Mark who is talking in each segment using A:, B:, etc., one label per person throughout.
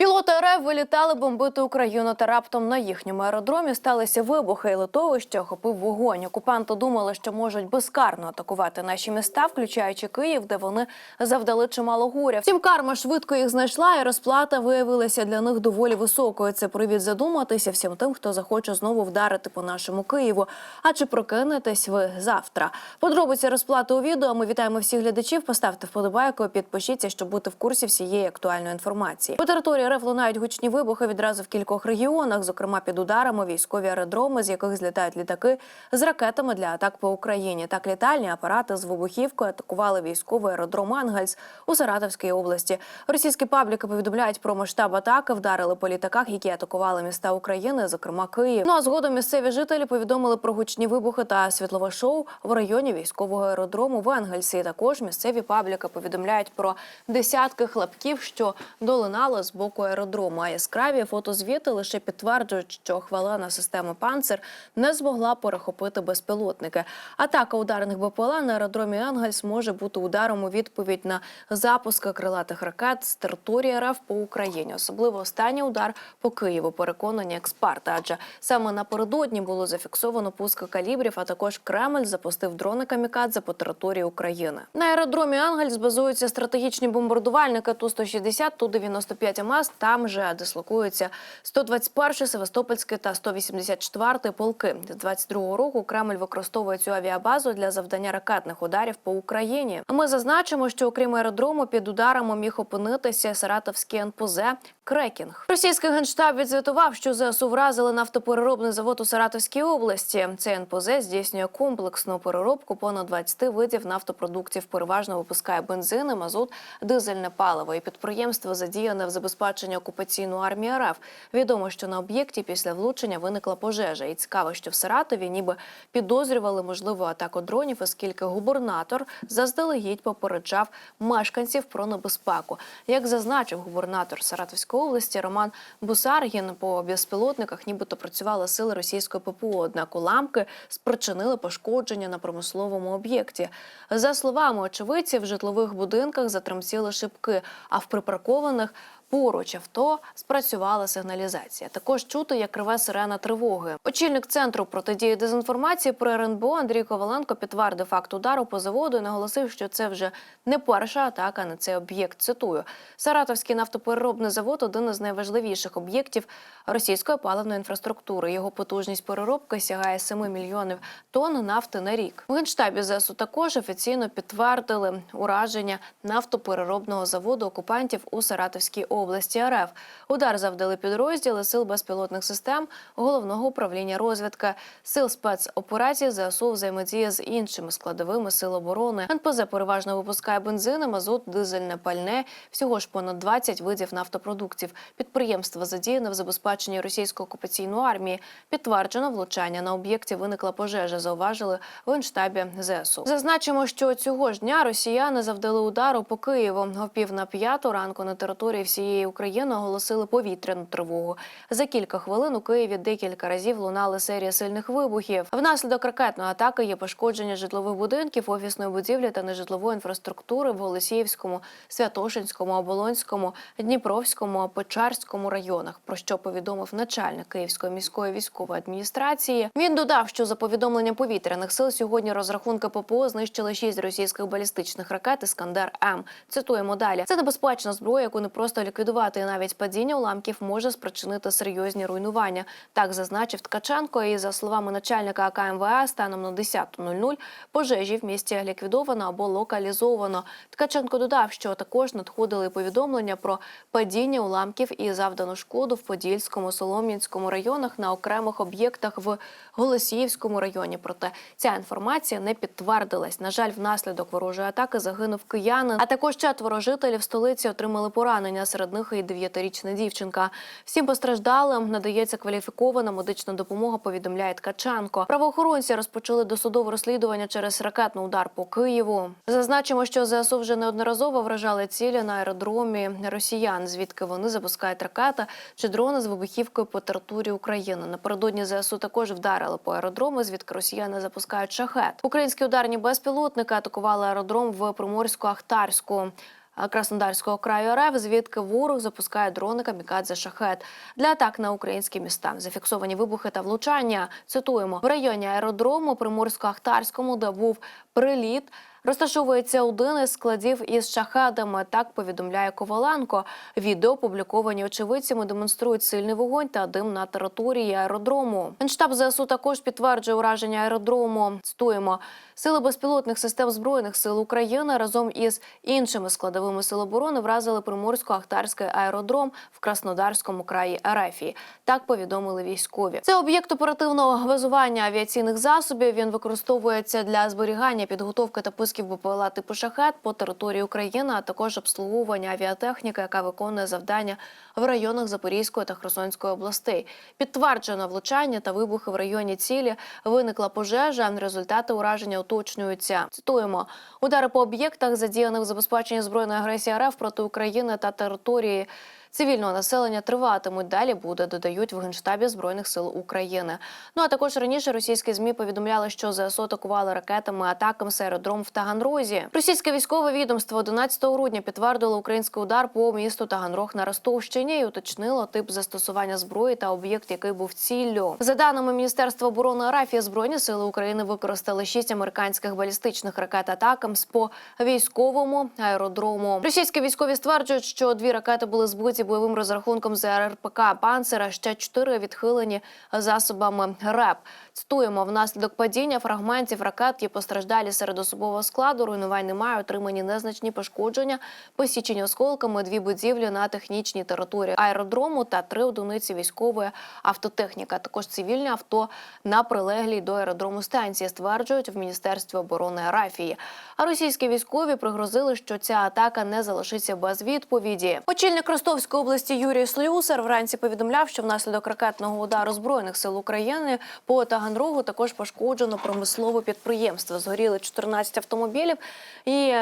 A: Пілоти РФ вилітали бомбити Україну та раптом на їхньому аеродромі сталися вибухи і литовище охопив вогонь. Окупанти думали, що можуть безкарно атакувати наші міста, включаючи Київ, де вони завдали чимало горя. Втім, карма швидко їх знайшла, і розплата виявилася для них доволі високою. Це привід задуматися всім тим, хто захоче знову вдарити по нашому Києву. А чи прокинетесь ви завтра? Подробиці розплати у відео. Ми вітаємо всіх глядачів. Поставте вподобайку, підпишіться, щоб бути в курсі всієї актуальної інформації. По території РФ лунають гучні вибухи відразу в кількох регіонах, зокрема під ударами військові аеродроми, з яких злітають літаки з ракетами для атак по Україні. Так літальні апарати з вибухівкою атакували військовий аеродром Ангельс у Саратовській області. Російські пабліки повідомляють про масштаб атаки, вдарили по літаках, які атакували міста України, зокрема Київ. Ну а згодом місцеві жителі повідомили про гучні вибухи та світлове шоу в районі військового аеродрому в Енгельсі. Також місцеві пабліки повідомляють про десятки хлопків, що долинало з боку аеродрому. А яскраві фотозвіти лише підтверджують, що хвалена система «Панцир» не змогла перехопити безпілотники. Атака ударних БПЛА на аеродромі Енгельс може бути ударом у відповідь на запуски крилатих ракет з території РФ по Україні. Особливо останній удар по Києву. Переконані експерти, адже саме напередодні було зафіксовано пуски калібрів. А також Кремль запустив дрони камікадзе по території України. На аеродромі Ангельс базуються стратегічні бомбардувальники Ту-160, Ту-95 МС. Там же дислокуються 121 Севастопольський та 184 полки. З 22 року Кремль використовує цю авіабазу для завдання ракетних ударів по Україні. Ми зазначимо, що окрім аеродрому під ударами міг опинитися Саратовський НПЗ Крекінг. Російський генштаб відзвітував, що ЗСУ вразили нафтопереробний завод у Саратовській області. Цей НПЗ здійснює комплексну переробку понад 20 видів нафтопродуктів. Переважно випускає бензини, мазут, дизельне паливо. І підприємство задіяне в забезпеченні окупаційної армії РФ. Відомо, що на об'єкті після влучення виникла пожежа. І цікаво, що в Саратові ніби підозрювали можливу атаку дронів, оскільки губернатор заздалегідь попереджав мешканців про небезпеку. Як зазначив губернатор Саратовської області Роман Бусаргін, по безпілотниках нібито працювали сили російської ППО. Однак уламки спричинили пошкодження на промисловому об'єкті. За словами очевидців, в житлових будинках затремтіли шибки, а в припаркованих Поруч авто спрацювала сигналізація. Також чути, як реве сирена тривоги. Очільник центру протидії дезінформації про РНБО Андрій Коваленко підтвердив факт удару по заводу і наголосив, що це вже не перша атака на цей об'єкт. Цитую: Саратовський нафтопереробний завод один із найважливіших об'єктів російської паливної інфраструктури. Його потужність переробки сягає 7 мільйонів тонн нафти на рік. В генштабі ЗСУ також офіційно підтвердили ураження нафтопереробного заводу окупантів у Саратовській області РФ. Удар завдали підрозділи сил безпілотних систем головного управління розвідки, сил спецоперацій ЗСУ взаємодія з іншими складовими сил оборони. НПЗ переважно випускає бензини, мазут, дизельне пальне. Всього ж понад 20 видів нафтопродуктів. Підприємство задіяне в забезпеченні російської окупаційної армії. Підтверджено влучання на об'єкті виникла пожежа. Зауважили в генштабі ЗСУ. Зазначимо, що цього ж дня росіяни завдали удару по Києву. О пів на п'яту ранку на території всієї України оголосили повітряну тривогу. За кілька хвилин у Києві декілька разів лунали серія сильних вибухів. Внаслідок ракетної атаки є пошкодження житлових будинків, офісної будівлі та нежитлової інфраструктури в Голосіївському, Святошинському, Оболонському, Дніпровському, Печерському районах. Про що повідомив начальник Київської міської військової адміністрації. Він додав, що за повідомленням повітряних сил сьогодні розрахунки ППО знищили шість російських балістичних ракет Іскандер М. Цитуємо далі. Це небезпечна зброя, яку не просто ліквідувати. Навіть падіння уламків може спричинити серйозні руйнування. Так зазначив Ткаченко. І за словами начальника АКМВА, станом на 10.00 пожежі в місті ліквідовано або локалізовано. Ткаченко додав, що також надходили повідомлення про падіння уламків і завдану шкоду в Подільському, Солом'янському районах на окремих об'єктах в Голосіївському районі. Проте ця інформація не підтвердилась. На жаль, внаслідок ворожої атаки загинув киянин, а також четверо жителів столиці отримали поранення. Серед них і дев'ятирічна дівчинка. Всім постраждалим надається кваліфікована медична допомога. Повідомляє Ткаченко. Правоохоронці розпочали досудове розслідування через ракетний удар по Києву. Зазначимо, що ЗСУ вже неодноразово вражали цілі на аеродромі росіян, звідки вони запускають ракети чи дрони з вибухівкою по території України. Напередодні ЗСУ також вдарили по аеродрому, звідки росіяни запускають шахет. Українські ударні безпілотники атакували аеродром в Приморську-Ахтарську. А, Краснодарського краю РФ, звідки ворог запускає дрони камікадзе шахет для атак на українські міста. Зафіксовані вибухи та влучання. Цитуємо в районі аеродрому Приморсько-Ахтарському, де був приліт. Розташовується один із складів із шахедами. Так повідомляє Коваленко. Відео опубліковані очевидцями демонструють сильний вогонь та дим на території аеродрому. Генштаб ЗСУ також підтверджує ураження аеродрому. Цитуємо сили безпілотних систем збройних сил України разом із іншими складовими сил оборони вразили Приморсько-Ахтарський аеродром в Краснодарському краї Ерефії. Так повідомили військові. Це об'єкт оперативного базування авіаційних засобів. Він використовується для зберігання, підготовки та пусків БПЛА типу шахет по території України, а також обслуговування авіатехніки, яка виконує завдання в районах Запорізької та Херсонської областей. Підтверджено влучання та вибухи в районі цілі. Виникла пожежа. Результати ураження уточнюються. Цитуємо удари по об'єктах, задіяних в забезпеченні збройної агресії РФ проти України та території. Цивільного населення триватимуть далі буде, додають в генштабі збройних сил України. Ну а також раніше російські змі повідомляли, що ЗСУ атакували ракетами атакам з аеродром в Таганрозі. Російське військове відомство 11 грудня підтвердило український удар по місту Таганрог на Ростовщині і уточнило тип застосування зброї та об'єкт, який був ціллю. За даними Міністерства оборони Арафії, збройні сили України використали шість американських балістичних ракет атакамс по військовому аеродрому. Російські військові стверджують, що дві ракети були збиті бойовим розрахунком з РРПК «Панцера», ще чотири відхилені засобами РЕП. Цитуємо, внаслідок падіння фрагментів ракет є постраждалі серед особового складу. Руйнувань немає, отримані незначні пошкодження, посічені осколками дві будівлі на технічній території аеродрому та три одиниці військової автотехніки. Також цивільне авто на прилеглій до аеродрому станції стверджують в міністерстві оборони Арафії. А російські військові пригрозили, що ця атака не залишиться без відповіді. Очільник Ростовської області Юрій Слюсар вранці повідомляв, що внаслідок ракетного удару збройних сил України по Таганрогу також пошкоджено промислове підприємство. Згоріли 14 автомобілів. І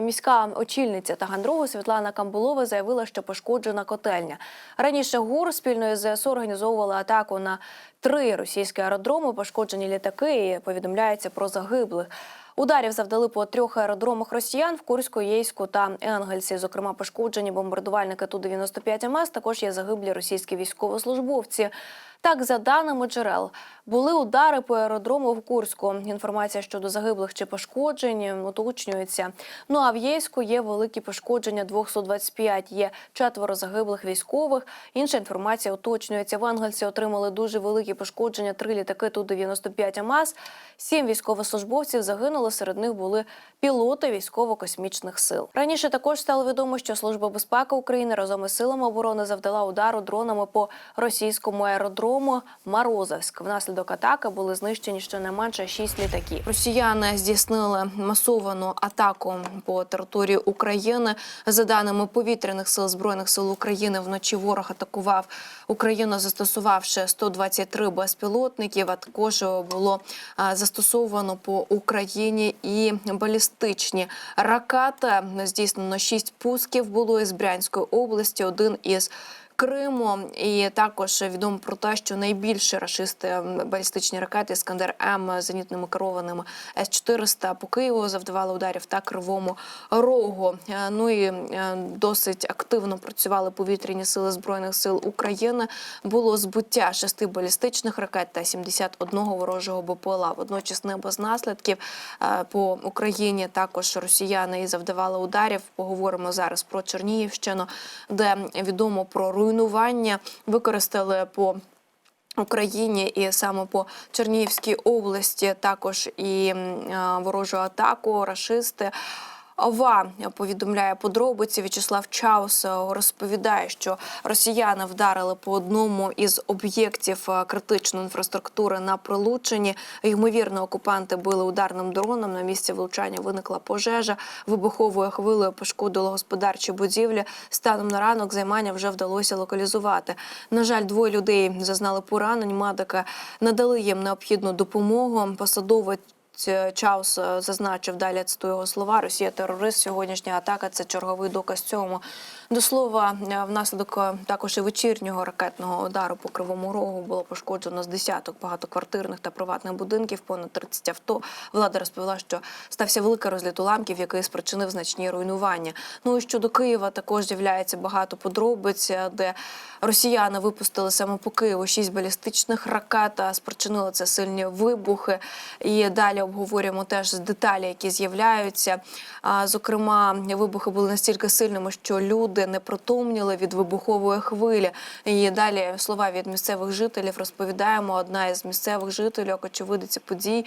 A: міська очільниця Таганрогу Світлана Камбулова заявила, що пошкоджена котельня. Раніше ГУР спільно із ЗСУ організовувала атаку на три російські аеродроми, пошкоджені літаки. І повідомляється про загиблих. Ударів завдали по трьох аеродромах росіян в Курську, Єйську та Енгельсі. Зокрема, пошкоджені бомбардувальники Ту-95 МС. Також є загиблі російські військовослужбовці. Так, за даними джерел, були удари по аеродрому в Курську. Інформація щодо загиблих чи пошкоджень уточнюється. Ну а в Єйську є великі пошкодження 225. Є четверо загиблих військових. Інша інформація уточнюється. В Енгельсі отримали дуже великі пошкодження. Три літаки Ту-95 МАЗ. Сім військовослужбовців загинули. Серед них були пілоти військово-космічних сил. Раніше також стало відомо, що Служба безпеки України разом із силами оборони завдала удару дронами по російському аеродрому Морозовськ. Внаслідок атаки були знищені щонайменше шість літаків. Росіяни здійснили масовану атаку по території України. За даними повітряних сил збройних сил України, вночі ворог атакував Україну, застосувавши 123 безпілотників. А також було застосовано по Україні і балістичні ракети. Здійснено шість пусків було із Брянської області. Один із Криму і також відомо про те, що найбільше рашисти балістичні ракети Іскандер М зенітними керованими С 400 по Києву завдавали ударів та кривому рогу. Е, Ну і е, досить активно працювали повітряні сили збройних сил України. Було збиття шести балістичних ракет та 71 ворожого БПЛА. Водночас не без наслідків Е, по Україні також росіяни і завдавали ударів. Поговоримо зараз про Чернігівщину, де відомо про руйнування використали по. Україні і саме по Чернігівській області також і е, ворожу атаку, рашисти. ОВА повідомляє подробиці. В'ячеслав Чаус е, розповідає, що росіяни вдарили по одному із об'єктів е, критичної інфраструктури на прилученні. Ймовірно, окупанти били ударним дроном. На місці влучання виникла пожежа. Вибуховою хвилею пошкодило господарчі будівлі. Станом на ранок займання вже вдалося локалізувати. На жаль, двоє людей зазнали поранень. Медики надали їм необхідну допомогу. Посадовець Чаус е, зазначив далі цитую його слова. Росія терорист. Сьогоднішня атака це черговий доказ цьому. До слова, е, внаслідок е, також і вечірнього ракетного удару по кривому рогу було пошкоджено з десяток багатоквартирних та приватних будинків, понад 30 авто. Влада розповіла, що стався великий розліт уламків, який спричинив значні руйнування. Ну і щодо Києва також з'являється багато подробиць, е, де росіяни випустили саме по Києву шість балістичних ракет, а спричинили це сильні вибухи. І далі обговорюємо теж деталі, які з'являються. Зокрема, вибухи були настільки сильними, що люди не протомніли від вибухової хвилі. І далі слова від місцевих жителів розповідаємо. Одна із місцевих жителів, очевидиця подій,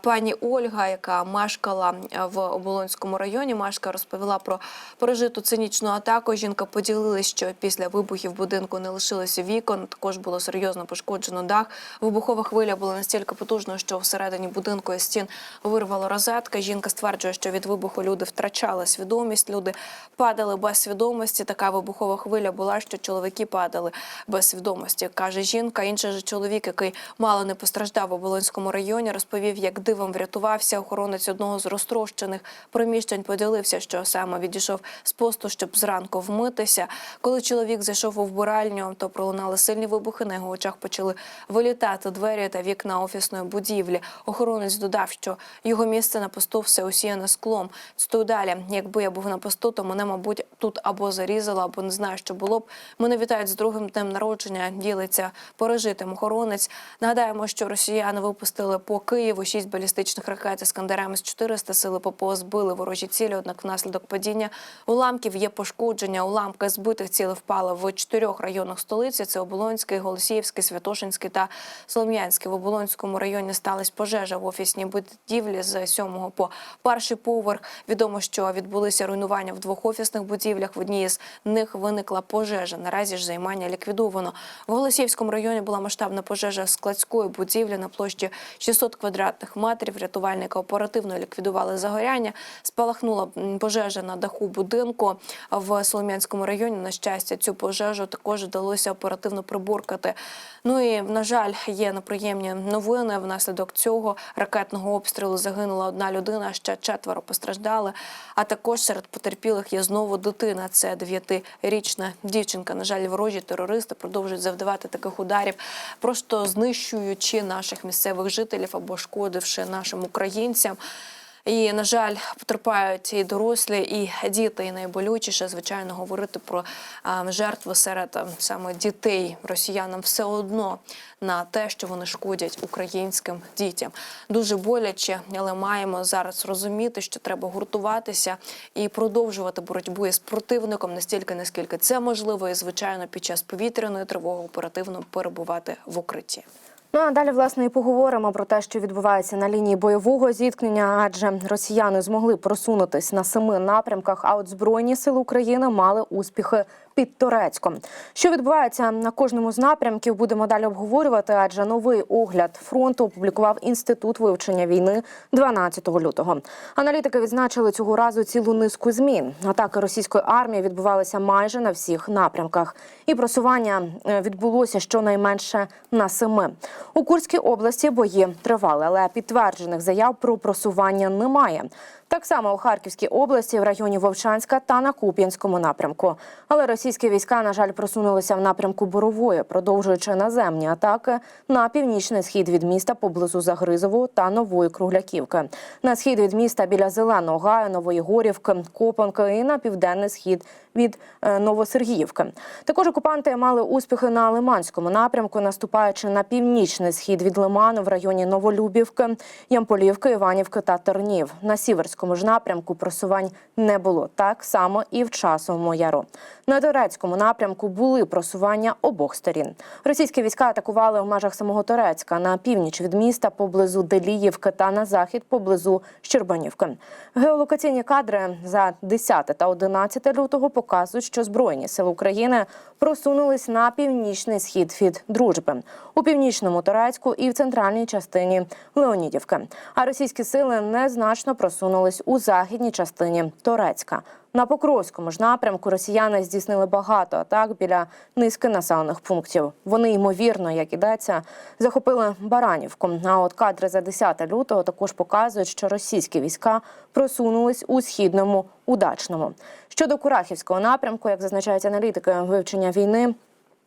A: пані Ольга, яка мешкала в Оболонському районі, мешка розповіла про пережиту цинічну атаку. Жінка поділилась, що після вибухів будинку не лишилося вікон. Також було серйозно пошкоджено дах. Вибухова хвиля була настільки потужною, що всередині будинку із стін вирвало розетка. Жінка стверджує, що від вибуху люди втрачали свідомість. Люди падали без свідомості. Така вибухова хвиля була, що чоловіки падали без свідомості. каже жінка. Інший же чоловік, який мало не постраждав в Оболонському районі, розповів, як дивом врятувався. Охоронець одного з розтрощених приміщень поділився, що саме відійшов з посту, щоб зранку вмитися. Коли чоловік зайшов у вбиральню, то пролунали сильні вибухи. На його очах почали вилітати двері та вікна офісної будівлі. Охоронець додав, що його місце на посту все усіяне склом. Цитую далі. Якби я був на посту, то мене, мабуть, тут або зарізало, або не знаю, що було б. Мене вітають з другим днем народження. Ділиться пережитим охоронець. Нагадаємо, що росіяни випустили по Києву шість балістичних ракет іскандерами з 400 сили ППО збили ворожі цілі. Однак внаслідок падіння уламків є пошкодження. Уламки збитих цілей впали в чотирьох районах столиці. Це Оболонський, Голосіївський, Святошинський та Солом'янський. В Оболонському районі сталася пожежа в офісній будівлі з 7 по перший поверх. Відомо, що відбулися руйнування в двох офісних будівлях. В одній з них виникла пожежа. Наразі ж займання ліквідовано. В Голосіївському районі була масштабна пожежа складської будівлі на площі 600 квадратних метрів. Рятувальники оперативно ліквідували загоряння. Спалахнула пожежа на даху будинку в Солом'янському районі. На щастя, цю пожежу також вдалося оперативно приборкати. Ну і на жаль, є неприємні новини. Внаслідок цього ракетного обстрілу загинула одна людина, ще четверо постраждали. А також серед потерпілих є знову дитина. Це дев'ятирічна дівчинка. На жаль, ворожі терористи продовжують завдавати таких ударів, просто знищуючи наших місцевих жителів або шкодивши нашим українцям. І на жаль, потерпають і дорослі, і діти. І найболючіше, звичайно, говорити про жертви серед саме дітей росіянам все одно на те, що вони шкодять українським дітям. Дуже боляче, але маємо зараз розуміти, що треба гуртуватися і продовжувати боротьбу із противником настільки, наскільки це можливо, і звичайно, під час повітряної тривоги оперативно перебувати в укритті.
B: Ну а далі власне і поговоримо про те, що відбувається на лінії бойового зіткнення, адже росіяни змогли просунутись на семи напрямках. А от збройні сили України мали успіхи під Торецьком. Що відбувається на кожному з напрямків, будемо далі обговорювати. Адже новий огляд фронту опублікував інститут вивчення війни 12 лютого. Аналітики відзначили цього разу цілу низку змін. Атаки російської армії відбувалися майже на всіх напрямках, і просування е, відбулося щонайменше на семи. У Курській області бої тривали, але підтверджених заяв про просування немає. Так само у Харківській області, в районі Вовчанська та на Куп'янському напрямку. Але російські війська, на жаль, просунулися в напрямку Борової, продовжуючи наземні атаки на північний схід від міста поблизу Загризового та Нової Кругляківки. На схід від міста біля Зеленого Гаю, Нової Горівки, Копанки і на південний схід від е, Новосергіївки. Також окупанти мали успіхи на Лиманському напрямку, наступаючи на північний схід від Лиману в районі Новолюбівки, Ямполівки, Іванівки та Тернів. На сіверському ж напрямку просувань не було. Так само і в часовому яру. На турецькому напрямку були просування обох сторін. Російські війська атакували в межах самого Турецька на північ від міста поблизу Деліївки та на захід поблизу Щербанівки. Геолокаційні кадри за 10 та 11 лютого показують, що збройні сили України просунулись на північний схід від дружби у північному Турецьку і в центральній частині Леонідівки. А російські сили незначно просунулись у західній частині Турецька. На Покровському ж напрямку росіяни здійснили багато атак біля низки населених пунктів. Вони ймовірно, як ідеться, захопили Баранівку. А от кадри за 10 лютого також показують, що російські війська просунулись у східному удачному. Щодо Курахівського напрямку, як зазначають аналітики вивчення війни.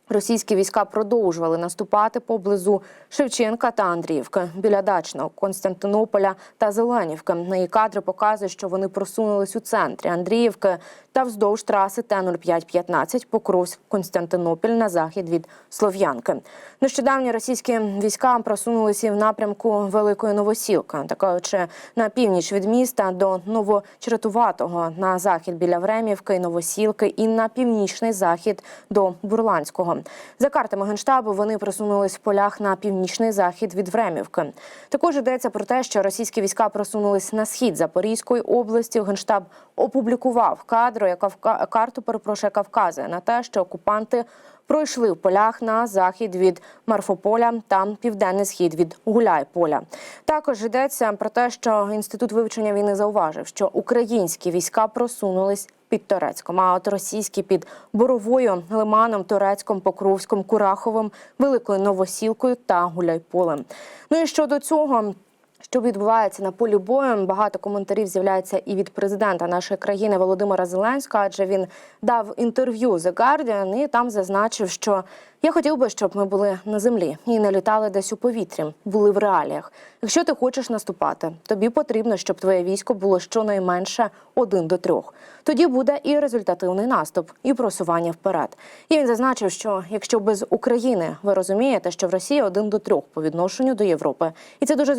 B: Російські війська продовжували наступати поблизу Шевченка та Андріївки біля дачного Константинополя та Зеленівки. На її кадри показують, що вони просунулись у центрі Андріївки та вздовж траси Т-0515 Покровськ Константинополь на захід від Слов'янки. Нещодавні російські війська просунулися в напрямку Великої Новосілки, такаючи на північ від міста до Новочеретуватого, на захід біля Времівки Новосілки і на північний захід до Бурланського. За картами генштабу вони просунулись в полях на північний захід від Времівки. Також йдеться про те, що російські війська просунулись на схід Запорізької області. Генштаб опублікував кадру, яка карту перепрошую, яка вказує на те, що окупанти пройшли в полях на захід від Марфополя та південний схід від Гуляйполя. Також йдеться про те, що інститут вивчення війни зауважив, що українські війська просунулись під Торецьком, а от російські під Боровою, Лиманом, Торецьком, Покровськом, Кураховим, Великою Новосілкою та Гуляйполем. Ну і щодо цього. Що відбувається на полі бою? Багато коментарів з'являється і від президента нашої країни Володимира Зеленського, адже він дав інтерв'ю The Guardian і там зазначив, що я хотів би, щоб ми були на землі і не літали десь у повітрі, були в реаліях. Якщо ти хочеш наступати, тобі потрібно, щоб твоє військо було щонайменше один до трьох. Тоді буде і результативний наступ, і просування вперед. І він зазначив, що якщо без України ви розумієте, що в Росії один до трьох по відношенню до Європи, і це дуже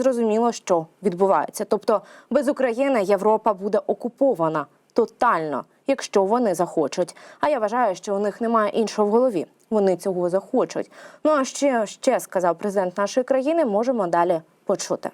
B: зрозуміло, що відбувається. Тобто без України Європа буде окупована тотально, якщо вони захочуть. А я вважаю, що у них немає іншого в голові. Вони цього захочуть. Ну а ще, ще сказав президент нашої країни. Можемо далі почути.